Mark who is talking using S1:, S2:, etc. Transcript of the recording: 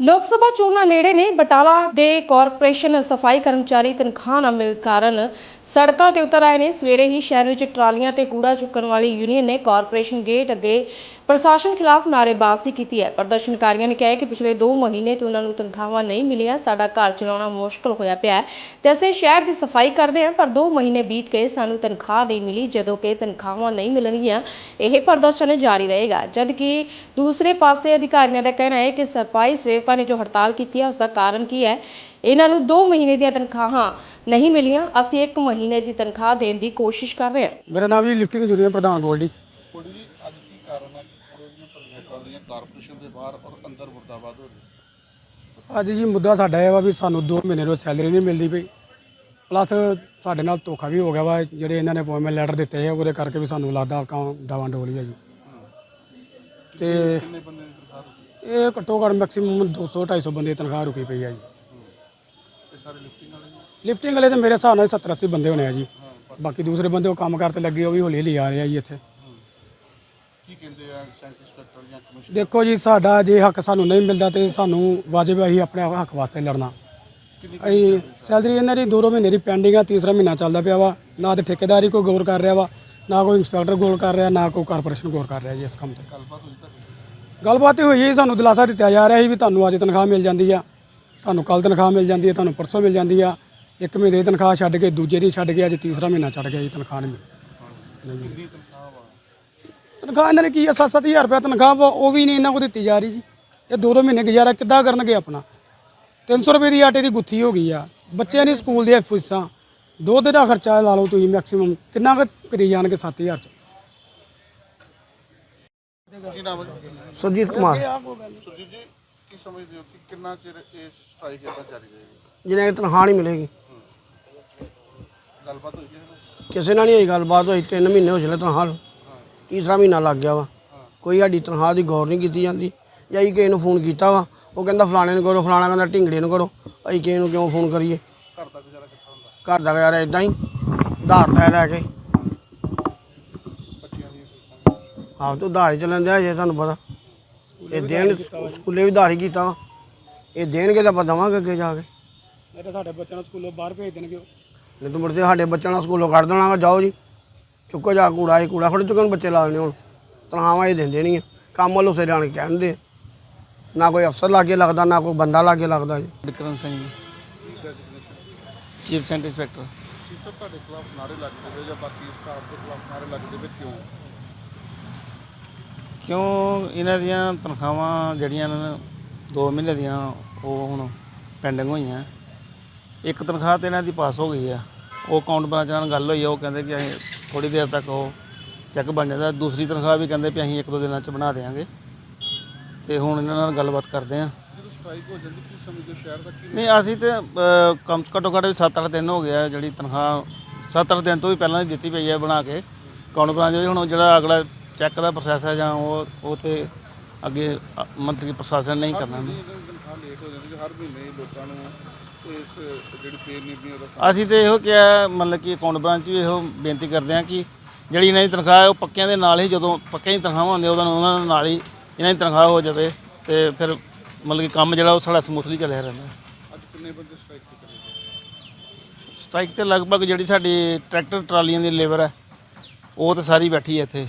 S1: ਲੋਕ ਸਭਾ ਚੋਣਾਂ ਨੇੜੇ ਨੇ। ਬਟਾਲਾ ਦੇ ਕਾਰਪੋਰੇਸ਼ਨ ਸਫ਼ਾਈ ਕਰਮਚਾਰੀ ਤਨਖਾਹ ਨਾ ਮਿਲ ਕਾਰਨ ਸੜਕਾਂ ਤੇ ਉਤਰ ਆਏ ਨੇ। ਸਵੇਰੇ ਹੀ ਸ਼ਹਿਰ ਵਿੱਚ ਟਰਾਲੀਆਂ ਤੇ ਕੂੜਾ ਚੁੱਕਣ ਵਾਲੀ ਯੂਨੀਅਨ ਨੇ ਕਾਰਪੋਰੇਸ਼ਨ ਗੇਟ ਅੱਗੇ ਪ੍ਰਸ਼ਾਸਨ ਖਿਲਾਫ ਨਾਅਰੇਬਾਜ਼ੀ ਕੀਤੀ ਹੈ। ਪ੍ਰਦਰਸ਼ਨਕਾਰੀਆਂ ਨੇ ਕਿਹਾ ਹੈ ਕਿ ਪਿਛਲੇ 2 ਮਹੀਨੇ ਤੋਂ ਉਹਨਾਂ ਨੂੰ ਤਨਖਾਹਾਂ ਨਹੀਂ ਮਿਲੀਆਂ। ਸਾਡਾ ਘਰ ਚਲਾਉਣਾ ਮੁਸ਼ਕਲ ਹੋਇਆ ਪਿਆ ਹੈ। ਤੇ ਅਸੀਂ ਸ਼ਹਿਰ ਦੀ ਸਫ਼ਾਈ ਕਰਦੇ ਹਾਂ, ਪਰ 2 ਮਹੀਨੇ ਬੀਤ ਗਏ, ਸਾਨੂੰ ਤਨਖਾਹ ਨਹੀਂ ਮਿਲੀ, ਜਦੋਂ ਕਿ ਤਨਖਾਹਾਂ ਨਹੀਂ ਮਿਲਣਗੀਆਂ। ਇਹ ਪ੍ਰਦਰਸ਼ਨ ਜਾਰੀ ਰਹੇਗਾ। ਜਦ ਕਿ ਦੂਸਰੇ ਪਾਸੇ ਅਧਿਕਾਰੀਆਂ ਦਾ ਕਹਿਣਾ ਹੈ ਕਿ ਸਫ਼ਾਈ ਸੇਵਕਾਂ ਨੇ ਜੋ ਹੜਤਾਲ ਕੀਤੀ ਹੈ ਉਸ ਦਾ ਕਾਰਨ ਕੀ ਹੈ? ਇਹਨਾਂ ਨੂੰ 2 ਮਹੀਨੇ ਦੀਆਂ ਤਨਖਾਹਾਂ ਨਹੀਂ ਮਿਲੀਆਂ। ਅਸੀਂ 1 ਮਹੀਨੇ ਦੀ ਤਨਖਾਹ ਦੇਣ ਦੀ ਕੋਸ਼ਿਸ਼ ਕਰ ਰਹੇ ਹਾਂ।
S2: ਮੇਰਾ ਨਾਮ ਜੀ ਲਿਫਟਿੰਗ ਯੂਨੀਅਨ ਪ੍ਰਧਾਨ ਗੋਲਡੀ
S3: ਕੋਲੀ ਜੀ ਅੱਜ ਕੀ ਕਾਰਨ ਹੈ ਜਿਹੜੀਆਂ ਭਰੀਆਂ ਟਰਾਲੀਆਂ ਕਾਰਪੋਰੇਸ਼ਨ ਦੇ ਬਾਹਰ ਔਰ ਅੰਦਰ ਮੁਰਦਾਬਾਦ ਹੋ ਰਹੀ।
S2: ਅੱਜ ਜੀ ਮੁੱਦਾ ਸਾਡਾ ਇਹ ਵਾ ਵੀ ਸਾਨੂੰ 2 ਮਹੀਨੇ ਤੋਂ ਸੈਲਰੀ ਨਹੀਂ ਮਿਲਦੀ ਪਈ। ਪਲੱਸ ਸਾਡੇ ਨਾਲ ਧੋਖਾ ਵੀ ਹੋ ਗਿਆ ਵਾ ਜਿਹੜੇ ਇਹਨਾਂ ਨੇ ਅਪਾਇੰਟਮੈਂਟ ਲੈਟਰ ਦਿੱਤੇ ਆ ਉਹਦੇ ਕਰਕੇ ਵੀ ਸਾਨੂੰ ਲੱਗਦਾ ਕਾਂ ਡਾਵਾਂ ਡੋਲੀ ਆ ਜੀ। ਤੇ
S3: ਕਿੰਨੇ ਬੰਦੇ ਦੀ ਤਨਖਾਹ ਤੁਸੀਂ
S2: ਇਹ ਘੱਟੋ ਘੱਟ ਮੈਕਸਿਮਮ 200 250 ਬੰਦੇ ਦੀ ਤਨਖਾਹ ਰੁਕੀ ਪਈ ਆ ਜੀ।
S3: ਇਹ ਸਾਰੇ ਲਿਫਟਿੰਗ ਵਾਲੇ ਨੇ?
S2: ਲਿਫਟਿੰਗ ਵਾਲੇ ਤੇ ਮੇਰੇ ਹਿਸਾਬ ਨਾਲ 70 80 ਬੰਦੇ ਹੋਣੇ ਆ ਜੀ। ਬਾਕੀ ਦੂਸਰੇ ਬੰਦੇ ਉਹ ਕੰਮ ਕਰਤੇ ਲੱਗੇ ਉਹ ਵੀ ਹੌਲੀ ਹੌਲੀ ਆ ਰਹੇ ਆ ਜੀ ਇੱਥੇ।
S3: ਕੀ ਕਹਿੰਦੇ ਆ ਸੈਂਟਰ ਇੰਸਪੈਕਟਰ ਜਾਂ ਕਮਿਸ਼ਨ
S2: ਦੇਖੋ ਜੀ ਸਾਡਾ ਜੇ ਹੱਕ ਸਾਨੂੰ ਨਹੀਂ ਮਿਲਦਾ ਤੇ ਸਾਨੂੰ ਵਾਜਬ ਹੈ ਅਸੀਂ ਆਪਣੇ ਹੱਕ ਵਾਸਤੇ ਲੜਨਾ।
S3: ਕਿੰਨੀ
S2: ਅਸੀਂ ਸੈਲਰੀ ਇਹਨਾਂ ਦੀ ਦੋ ਦੋ ਮਹੀਨੇ ਦੀ ਪੈਂਡਿੰਗ ਆ ਤੀਸਰਾ ਮਹੀਨਾ ਚੱਲਦਾ ਪਿਆ ਵਾ। ਨਾ ਤੇ ਠੇਕੇਦਾਰੀ ਕੋਈ ਗੌਰ ਕਰ ਰਿਹਾ ਵਾ ਨਾ ਕੋਈ ਇੰਸਪੈਕਟਰ ਗੌਰ ਕਰ ਰਿਹਾ ਨਾ ਕੋਈ ਕਾਰਪੋਰੇਸ਼ਨ ਗੌਰ ਕਰ ਰਿਹਾ ਜੀ ਇਸ ਕੰਮ ਤੇ।
S3: ਗੱਲਬਾਤ ਹੋਈ ਤੁਹਾਡੀ?
S2: ਗੱਲਬਾਤ ਇਹ ਹੋਈ ਹੈ ਜੀ, ਸਾਨੂੰ ਦਿਲਾਸਾ ਦਿੱਤਾ ਜਾ ਰਿਹਾ ਸੀ ਵੀ ਤੁਹਾਨੂੰ ਅੱਜ ਤਨਖਾਹ ਮਿਲ ਜਾਂਦੀ ਆ। ਤੁਹਾਨੂੰ ਕੱਲ ਤਨਖਾਹ ਮਿਲ ਜਾਂਦੀ ਹੈ ਤੁਹਾਨੂੰ ਪਰਸੋਂ ਮਿਲ ਜਾਂਦੀ ਆ। ਇੱਕ ਮਹੀਨੇ ਦੀ ਤਨਖਾਹ ਛੱਡ ਕੇ ਦੂਜੇ ਦੀ ਛੱਡ ਕੇ ਅੱਜ ਤੀਸਰਾ ਮਹੀਨਾ ਛੱਡ ਗਿਆ ਜੀ ਤਨਖਾਹ ਨਹੀਂ ਮਿਲੀ।
S3: ਕਿੰਨੀ ਤਨਖਾਹ ਵਾ?
S2: ਤਨਖਾਹ ਇਹਨਾਂ ਨੇ ਕੀ ਆ 7-7000 ਰੁਪਏ ਤਨਖਾਹ ਵਾ ਉਹ ਵੀ ਨਹੀਂ ਇਹਨਾਂ ਕੋਲ ਦਿੱਤੀ ਜਾ ਰਹੀ ਜੀ। ਇਹ ਦੋ ਦੋ ਮਹੀਨੇ ਗੁਜ਼ਾਰਾ ਕਿੱਦਾਂ ਕਰਨਗੇ ਆਪਣਾ? 300 ਰੁਪਏ ਦੀ ਆਟੇ ਦੀ ਗੁੱਥੀ ਹੋ ਗਈ ਆ। ਬੱਚਿਆਂ ਦੀ ਸਕੂਲ ਦੀਆਂ ਫੀਸਾਂ ਦੁੱਧ ਦਾ ਖਰਚਾ ਲਾ ਲਓ ਤੁਸੀਂ ਮੈਕਸਿਮਮ ਕਿੰਨਾ ਕੁ ਕਰੀ ਜਾਣਗੇ 7000 ਚ?
S3: ਕੀ ਨਾਮ ਹੈ? ਜੀ?
S4: ਸੁਰਜੀਤ ਕੁਮਾਰ।
S3: ਸੁਰਜੀਤ ਜੀ ਕੀ ਸਮਝਦੇ ਹੋ ਕਿ ਕਿੰਨਾ ਚਿਰ ਇਹ ਸਟ੍ਰਾਈਕ ਇਦਾਂ ਜਾਰੀ ਰਹੇਗੀ
S4: ਜਿਹਨੇ ਤਨਖਾਹ ਨਹੀਂ ਮਿਲੇਗੀ।
S3: ਗੱਲਬਾਤ ਹੋਈ ਕਿਸੇ ਨਾਲ?
S4: ਕਿਸੇ ਨਾਲ ਨਹੀਂ ਹੋਈ ਗੱਲਬਾਤ ਹੋਈ 3 ਮਹੀਨੇ ਹੋ ਚਲੇ ਤਨਖਾਹ ਨੂੰ। ਤੀਸਰਾ ਮਹੀਨਾ ਲੱਗ ਗਿਆ ਵਾ। ਕੋਈ ਸਾਡੀ ਤਨਖਾਹ ਦੀ ਗੌਰ ਨਹੀਂ ਕੀਤੀ ਜਾਂਦੀ। ਜਾਂ ਅਸੀਂ ਕਿਸੇ ਨੂੰ ਫੋਨ ਕੀਤਾ ਵਾ ਉਹ ਕਹਿੰਦਾ ਫਲਾਣੇ ਨੂੰ ਕਰੋ ਫਲਾਣਾ ਕਹਿੰਦਾ ਢਿੰਗੜੇ ਨੂੰ ਕਰੋ ਅਸੀਂ ਕਿਸੇ ਨੂੰ ਕਿਉਂ ਫੋਨ ਕਰੀਏ?
S3: ਘਰ ਦਾ ਗੁਜ਼ਾਰਾ ਕਿੱਥਾ ਹੁੰਦਾ?
S4: ਘਰ ਦਾ ਗੁਜ਼ਾਰਾ ਇਦਾਂ ਹੀ ਉਧਾਰ ਲੈ ਲੈ ਕੇ। ਆਪ ਤੋਂ ਉਧਾਰ ਹੀ ਚੱਲਣ ਦਿਆ ਜੇ ਤੁਹਾਨੂੰ ਪਤਾ। ਇਹ ਦੇਣ ਸਕੂਲੇ ਵੀ ਉਧਾਰ ਹੀ ਕੀਤਾ ਵਾ। ਇਹ ਦੇਣਗੇ ਤਾਂ ਆਪਾਂ ਦੇਵਾਂਗੇ ਅੱਗੇ ਜਾ ਕੇ।
S2: ਨਹੀਂ ਤਾਂ ਸਾਡੇ ਬੱਚਿਆਂ ਨੂੰ ਸਕੂਲੋਂ ਬਾਹਰ ਭੇਜ ਦੇਣਗੇ।
S4: ਨਹੀਂ ਤਾਂ ਮੁੜ ਕੇ ਸਾਡੇ ਬੱਚਿਆਂ ਨੂੰ ਸਕੂਲੋਂ ਕੱਢ ਦੇਣਾ ਵਾ ਜਾਓ ਜੀ। ਚੁੱਕੋ ਜਾ ਕੂੜਾ ਇਹ ਕੂੜਾ ਖੜੇ ਚੁੱਕਣ ਬੱਚੇ ਲਾ ਲੈਣੇ ਹੁਣ। ਤਨਖਾਹਾਂ ਇਹ ਦਿੰਦੇ ਨਹੀਂ ਆ। ਕੰਮ ਵੱਲੋਂ ਸਿਰ ਆਣ ਕੇ ਕਹਿੰਦੇ ਨਾ ਕੋਈ ਅਫਸਰ ਲਾਗੇ ਲੱਗਦਾ ਨਾ ਕੋਈ ਬੰਦਾ ਲਾਗੇ ਲੱਗਦਾ ਜੀ।
S5: Vikram Singh ji. Chief centre inspector.
S3: ਕੀ ਸਭ ਤੁਹਾਡੇ ਖਿਲਾਫ ਨਾਰੇ ਲੱਗਦੇ ਵੇ ਜਾਂ ਬਾਕੀ ਸਟਾਫ ਦੇ ਖਿਲਾਫ ਨਾਰੇ ਲੱਗਦੇ ਵੇ ਕਿਉਂ?
S5: ਕਿਉਂ ਇਹਨਾਂ ਦੀਆਂ ਤਨਖਾਹਾਂ ਜਿਹੜੀਆਂ ਨੇ 2 ਮਹੀਨੇ ਦੀਆਂ ਉਹ ਹੁਣ ਪੈਂਡਿੰਗ ਹੋਈਆਂ। ਇੱਕ ਤਨਖਾਹ ਤੇ ਇਹਨਾਂ ਦੀ ਪਾਸ ਹੋ ਗਈ ਆ। ਉਹ ਅਕਾਊਂਟ ਬ੍ਰਾਂਚ ਨਾਲ ਗੱਲ ਹੋਈ ਆ ਉਹ ਕਹਿੰਦੇ ਕਿ ਅਸੀਂ ਥੋੜੀ ਦੇਰ ਤੱਕ ਉਹ ਚੈੱਕ ਬਣ ਜਾਂਦਾ। ਦੂਸਰੀ ਤਨਖਾਹ ਵੀ ਕਹਿੰਦੇ ਵੀ ਅਸੀਂ ਇੱਕ ਦੋ ਦਿਨਾਂ ਚ ਬਣਾ ਦੇਵਾਂਗੇ ਤੇ ਹੁਣ ਇਹਨਾਂ ਨਾਲ ਗੱਲਬਾਤ ਕਰਦੇ ਆ।
S3: ਜਦੋਂ ਸਟ੍ਰਾਈਕ ਹੋ ਜਾਂਦੀ ਕੀ ਸਮਝਦੇ ਹੋ ਸ਼ਹਿਰ ਦਾ ਕੀ
S5: ਨਹੀਂ ਅਸੀਂ ਤੇ ਅਹ, ਕਮ ਘੱਟੋ ਘੱਟ ਵੀ 7-8 ਦਿਨ ਹੋ ਗਿਆ ਜਿਹੜੀ ਤਨਖਾਹ 7-8 ਦਿਨ ਤੋਂ ਵੀ ਪਹਿਲਾਂ ਦੀ ਦਿੱਤੀ ਪਈ ਹੈ ਬਣਾ ਕੇ। ਅਕਾਊਂਟ ਬਣਾ ਜੇ ਹੁਣ ਜਿਹੜਾ ਅਗਲਾ ਚੈੱਕ ਦਾ ਪ੍ਰੋਸੈਸ ਹੈ ਜਾਂ ਉਹ ਉਹ ਤੇ ਅੱਗੇ ਅ, ਮੰਤਰੀ ਪ੍ਰਸ਼ਾਸਨ ਨਹੀਂ ਕਰਨਾ।
S3: ਮਹੀਨੇ ਇਹਨਾਂ ਦੀ ਤਨਖਾਹ ਲੇਟ ਹੋ ਜਾਂਦੀ ਹੈ ਹਰ ਮਹੀਨੇ ਹੀ ਲੋਕਾਂ ਨੂੰ ਇਸ ਜਿਹੜੀ ਪੇ ਨਹੀਂ ਵੀ ਉਹਦਾ ਸਾਹਮਣਾ
S5: ਅਸੀਂ ਤੇ ਇਹੋ ਕਿਹਾ ਮਤਲਬ ਕਿ ਅਕਾਊਂਟ ਬ੍ਰਾਂਚ ਵੀ ਇਹੋ ਬੇਨਤੀ ਕਰਦੇ ਹਾਂ ਕਿ ਜਿਹੜੀ ਇਹਨਾਂ ਦੀ ਤਨਖਾਹ ਹੈ ਉਹ ਪੱਕਿਆਂ ਦੇ ਨਾਲ ਹੀ ਜਦੋਂ ਪੱਕਿਆਂ ਦੀ ਤਨਖਾਹਾਂ ਹੁੰਦੀਆਂ ਉਹਨਾਂ ਉਹਨਾਂ ਦੇ ਨਾਲ ਹੀ ਇਹਨਾਂ ਦੀ ਤਨਖਾਹ ਹੋ ਜਾਵੇ ਤੇ ਫਿਰ ਮਤਲਬ ਕਿ ਕੰਮ ਜਿਹੜਾ ਉਹ ਸਾਡਾ ਸਮੂਥਲੀ ਚੱਲਿਆ ਰਹਿੰਦਾ।
S3: ਅੱਜ ਕਿੰਨੇ ਬੰਦੇ ਸਟ੍ਰਾਈਕ ਤੇ ਕਰੇ
S5: ਸਟ੍ਰਾਈਕ ਤੇ ਲਗਭਗ ਜਿਹੜੀ ਸਾਡੀ ਟਰੈਕਟਰ ਟਰਾਲੀਆਂ ਦੀ ਲੇਬਰ ਹੈ ਉਹ ਤੇ ਸਾਰੀ ਬੈਠੀ ਹੈ ਇੱਥੇ।